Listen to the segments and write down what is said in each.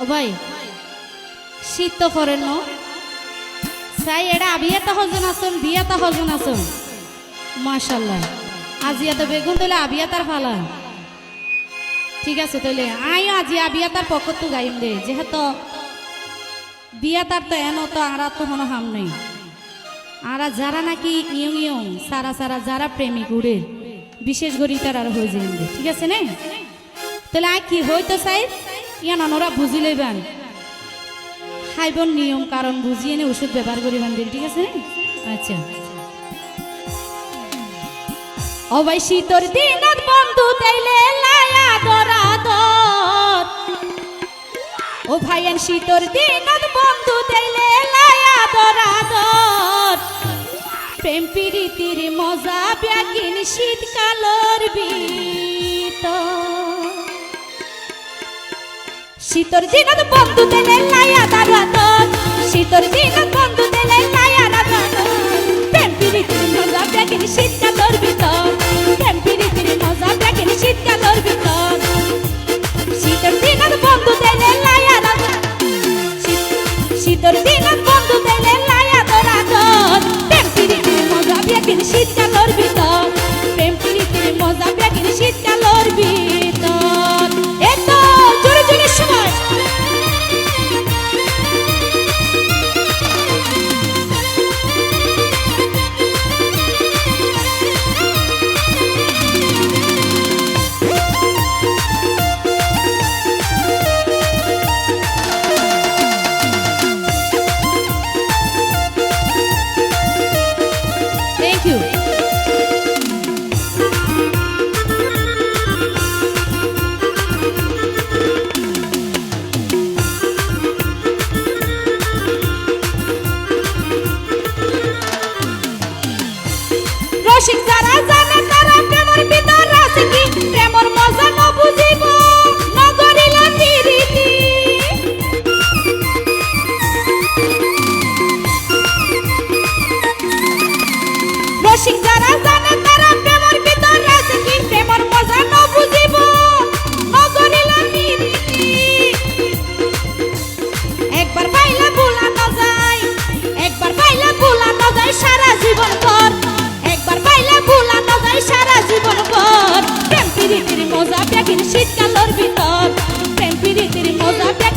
ও ভাই, শীত তো করেন ন? সাই এরা আবিয়াতা হজন আসুন বিয়াতা হজন আসুন। মাশাল্লাহ। আজিয়া তো বেগুন তোলে আবিয়াতার ফালা। ঠিক আছে তাহলে আই আজি আবিয়াতার পক্ষ তো গাইম দে। যেহেতু বিয়াতার তো এন তো আরা তো কোনো হাম নেই। আরা যারা নাকি ইয়ং ইয়ং, সারা সারা যারা প্রেমিক উড়ে বিশেষ করে তার আর হয়ে যাবেন দে। ঠিক আছে না? তাহলে আই কি হইতো চাই ইয়ান ওরা বুঝি লইবেন খাইবন নিয়ম, কারণ বুঝিয়ে নে ওষুধ ব্যবহার করিবেন দিন ঠিক আছে আচ্ছা। ভাই শীতর দিনত বন্ধু তাইলে লায়া দরা দর। ও ভাইয়ান শীতর দিনত বন্ধু তাইলে লায়া দরা দর। প্রেম প্রীতির মজা, ব্যাগিন শীতকালর ভিতর। শীতর দিনত বন্ধু দেলে দারুয়া তোর শীতর দিনত বন্ধু দেলে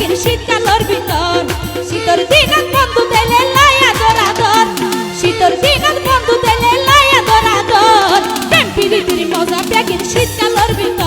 প্যাকিন শীতকালর ভিতর শীতর দিন বন্ধু দেলে লায়া দরা দর শীতর দিন বন্ধু দেলে লায়া দরা দর প্রেম প্রীতির মজা প্যাকিন শীতকালর ভিতর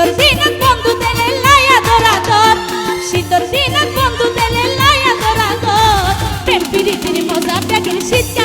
শীতর দিনত বন্ধু তেলে লায়া ধরা ধর শীতর দিনত বন্ধু তেলে লায়া ধরা ধর প্রেম প্রীতির মজা প্যাকের শীতকালর